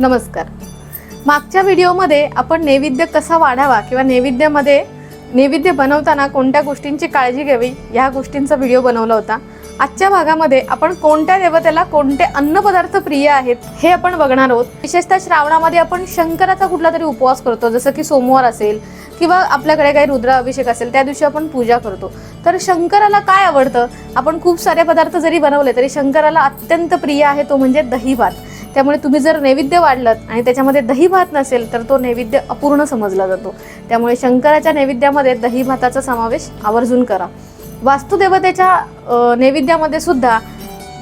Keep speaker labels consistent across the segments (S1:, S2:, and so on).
S1: नमस्कार. मागच्या व्हिडिओमध्ये आपण नैवेद्य कसा वाढावा किंवा नैवेद्यामध्ये नैवेद्य बनवताना कोणत्या गोष्टींची काळजी घ्यावी ह्या गोष्टींचा व्हिडिओ बनवला होता. आजच्या भागामध्ये आपण कोणत्या देवतेला कोणते अन्नपदार्थ प्रिय आहेत हे आपण बघणार आहोत. विशेषतः श्रावणामध्ये आपण शंकराचा कुठला तरी उपवास करतो जसं की सोमवार असेल किंवा आपल्याकडे काही रुद्राभिषेक असेल त्या दिवशी आपण पूजा करतो. तर शंकराला काय आवडतं? आपण खूप सारे पदार्थ जरी बनवले तरी शंकराला अत्यंत प्रिय आहे तो म्हणजे दही भात त्यामुळे तुम्ही जर नैवेद्य वाढलात आणि त्याच्यामध्ये दही भात नसेल तर तो नैवेद्य अपूर्ण समजला जातो. त्यामुळे शंकराच्या नैवेद्यामध्ये दही भाताचा समावेश आवर्जून करा. वास्तुदेवतेच्या नैवेद्यामध्ये सुद्धा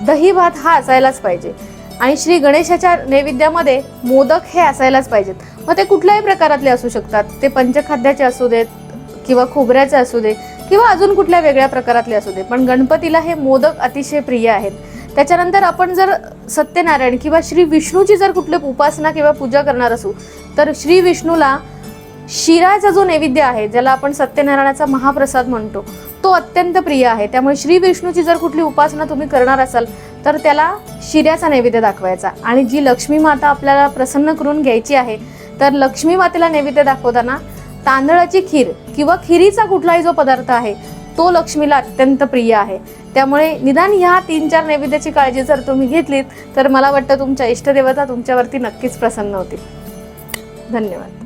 S1: दही भात हा असायलाच पाहिजे. आणि श्री गणेशाच्या नैवेद्यामध्ये मोदक हे असायलाच पाहिजेत. मग ते कुठल्याही प्रकारातले असू शकतात. ते पंचखाद्याचे असू देत किंवा खोबऱ्याचे असू दे किंवा अजून कुठल्या वेगळ्या प्रकारातले असू दे पण गणपतीला हे मोदक अतिशय प्रिय आहेत. त्याच्यानंतर आपण जर सत्यनारायण किंवा श्री विष्णूची जर कुठली उपासना किंवा पूजा करणार असू तर श्री विष्णूला शिराचा जो नैवेद्य आहे ज्याला आपण सत्यनारायणाचा महाप्रसाद म्हणतो तो अत्यंत प्रिय आहे. त्यामुळे श्री विष्णूची जर कुठली उपासना तुम्ही करणार असाल तर त्याला शिऱ्याचा नैवेद्य दाखवायचा. आणि जी लक्ष्मी माता आपल्याला प्रसन्न करून घ्यायची आहे तर लक्ष्मी मातेला नैवेद्य दाखवताना तांदळाची खीर किंवा खिरीचा कुठलाही जो पदार्थ आहे तो लक्ष्मीला अत्यंत प्रिय आहे. त्यामुळे निदान ह्या तीन चार नैवेद्याची काळजी जर तुम्ही घेतलीत तर मला वाटतं तुमच्या इष्टदेवता तुमच्यावरती नक्कीच प्रसन्न होतील. धन्यवाद.